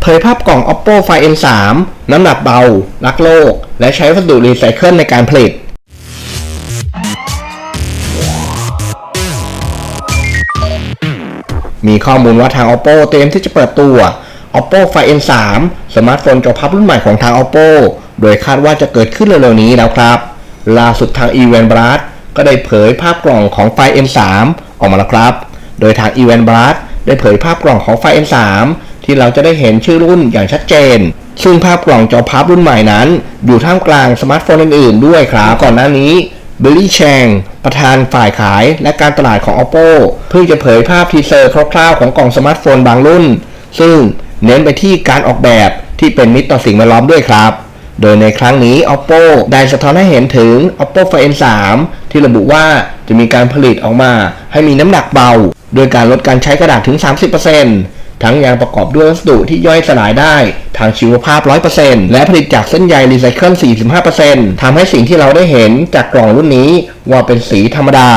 เผยภาพกล่อง Oppo Find N3 น้ำหนักเบา รักโลก และใช้วัสดุรีไซเคิลในการผลิต มีข้อมูลว่าทาง Oppo เตรียมที่จะเปิดตัว Oppo Find N3 สมาร์ทโฟนจอพับรุ่นใหม่ของทาง Oppo โดยคาดว่าจะเกิดขึ้นเร็วๆนี้แล้วครับ ล่าสุดทาง e v e n b r a d ก็ได้เผยภาพกล่องของ Find N3 ออกมาแล้วครับ โดยทาง e v e n b r a d ได้เผยภาพกล่องของ Find N3 ที่เราจะได้เห็นชื่อรุ่นอย่างชัดเจน ซึ่งภาพกล่องจอพับรุ่นใหม่นั้น อยู่ท่ามกลางสมาร์ทโฟนอื่นๆ ด้วยครับก่อนหน้านี้เบลลี่แชงประธานฝ่ายขายและการตลาดของ Oppo เพิ่งจะเผยภาพทีเซอร์คร่าวๆของกล่องสมาร์ทโฟนบางรุ่น ซึ่งเน้นไปที่การออกแบบที่เป็นมิตรต่อสิ่งแวดล้อมด้วยครับ โดยในครั้งนี้ Oppo ได้สะท้อนให้เห็นถึง Oppo Find 3ที่ระบุว่าจะมีการผลิตออกมาให้มีน้ำหนักเบา โดยการลดการใช้กระดาษถึง 30% ทั้งยังประกอบด้วยวัสดุที่ย่อยสลายได้ ทางชีวภาพ 100%และผลิตจากเส้นใยรีไซเคิล 45%ทำให้สิ่งที่เราได้เห็นจากกล่องรุ่นนี้ว่าเป็นสีธรรมดา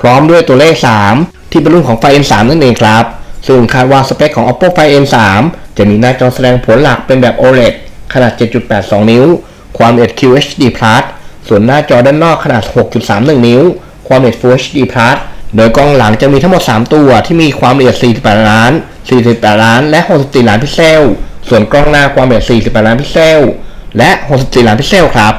พร้อมด้วยตัวเลข 3 ที่เป็นรุ่นของ Find N3 นั่นเองครับ ซึ่งคาดว่าสเปคของ Oppo Find N3 จะมีหน้าจอแสดงผลหลักเป็นแบบ OLED ขนาด 7.82 นิ้ว ความละเอียด QHD+ ส่วนหน้าจอด้านนอกขนาด 6.31 นิ้ว ความละเอียด Full HD+ โดยกล้องหลังจะมีทั้งหมด 3 ตัวที่มีความละเอียด 48 ล้าน 48 ล้าน และ 64 ล้านพิกเซล ส่วนกล้องหน้าความละเอียด 48 ล้านพิกเซล และ 64 ล้านพิกเซลครับ